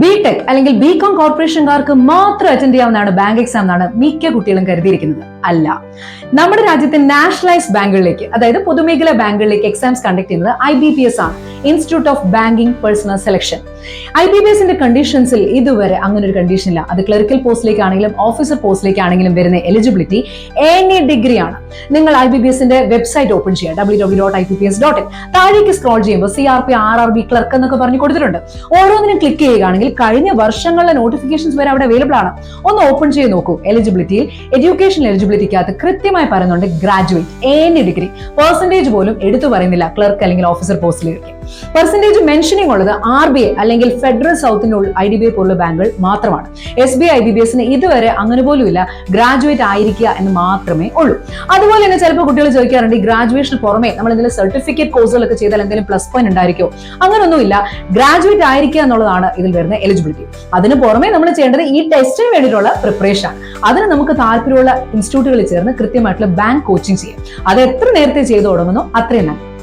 B tech അല്ലെങ്കിൽ B com കോർപ്പറേഷൻകാർക്ക് മാത്രം അറ്റൻഡ് ചെയ്യാവുന്നതാണ് ബാങ്ക് എക്സാം എന്നാണ് മിക്ക കുട്ടികളും കരുതിയിരിക്കുന്നത്. അല്ല. നമ്മുടെ രാജ്യത്തെ നാഷണലൈസ്ഡ് ബാങ്കുകളിലേക്ക് അതായത് പൊതുമേഖലാ ബാങ്കുകളിലേക്ക് എക്സാംസ് കണ്ടക്ട് ചെയ്യുന്നത് ഐ ബി പി എസ് ആണ്. Institute of banking personnel selection I B P എസിന്റെ കണ്ടീഷൻസിൽ ഇതുവരെ അങ്ങനെ ഒരു കണ്ടീഷൻ ഇല്ല. അത് ക്ലറിക്കൽ പോസ്റ്റിലേക്കാണെങ്കിലും ഓഫീസർ പോസ്റ്റിലേക്കാണെങ്കിലും വരുന്ന എലിജിബിലിറ്റി എനി ഡിഗ്രി ആണ്. നിങ്ങൾ ഐ ബി പി എസിന്റെ വെബ്സൈറ്റ് ഓപ്പൺ ചെയ്യുക. W W dot I B P S dot in താഴേക്ക് സ്ക്രോൾ ചെയ്യുമ്പോൾ C R P R R B clerk എന്നൊക്കെ പറഞ്ഞു കൊടുത്തിട്ടുണ്ട്. ഓരോന്നിനും ക്ലിക്ക് ചെയ്യുകയാണെങ്കിൽ കഴിഞ്ഞ വർഷങ്ങളിലെ നോട്ടിഫിക്കേഷൻസ് വരെ അവിടെ അവൈലബിൾ ആണ്. ഒന്ന് ഓപ്പൺ ചെയ്ത് നോക്കൂ. എലിജിബിലിറ്റിയിൽ എഡ്യൂക്കേഷൻ എലിജിബിലിറ്റിക്കകത്ത് കൃത്യമായി പറയുന്നുണ്ട് ഗ്രാജുവേറ്റ് എ ഡിഗ്രി പെർസെന്റേജ് പോലും എടുത്തു പറയുന്നില്ല ക്ലർക്ക് അല്ലെങ്കിൽ ഓഫീസർ പോസ്റ്റിലേക്ക് പെർസെന്റേജ് മെൻഷനിങ് ഉള്ളത് ആർ ബി ഐ അല്ലെങ്കിൽ ഫെഡറൽ സൗത്തിന്റെ ഐ ഡി ബി ഐ പോലുള്ള ബാങ്കുകൾ മാത്രമാണ്. S B I B B എസിന് ഇതുവരെ അങ്ങനെ പോലുമില്ല ഗ്രാജുവേറ്റ് ആയിരിക്കുക എന്ന് മാത്രമേ ഉള്ളൂ. അതുപോലെ തന്നെ ചിലപ്പോൾ കുട്ടികൾ ചോദിക്കാറുണ്ട് ഈ ഗ്രാജുവേഷന് പുറമെ നമ്മൾ എന്തെങ്കിലും സർട്ടിഫിക്കറ്റ് കോഴ്സുകളൊക്കെ ചെയ്താൽ എന്തെങ്കിലും പ്ലസ് പോയിന്റ് ഉണ്ടായിരിക്കുമോ? അങ്ങനൊന്നുമില്ല ഗ്രാജുവേറ്റ് ആയിരിക്കുക എന്നുള്ളതാണ് ഇതിൽ വരുന്ന എലിജിബിലിറ്റി അതിന് പുറമെ നമ്മൾ ചെയ്യേണ്ടത് ഈ ടെസ്റ്റിന് വേണ്ടിയിട്ടുള്ള പ്രിപ്പറേഷൻ അതിന് നമുക്ക് താല്പര്യമുള്ള ഇൻസ്റ്റിറ്റ്യൂട്ടുകളിൽ ചേർന്ന് കൃത്യമായിട്ടുള്ള ബാങ്ക് കോച്ചിങ് ചെയ്യാം. അത് എത്ര നേരത്തെ ചെയ്തു തുടങ്ങുന്നു? അത്രയും നല്ലത്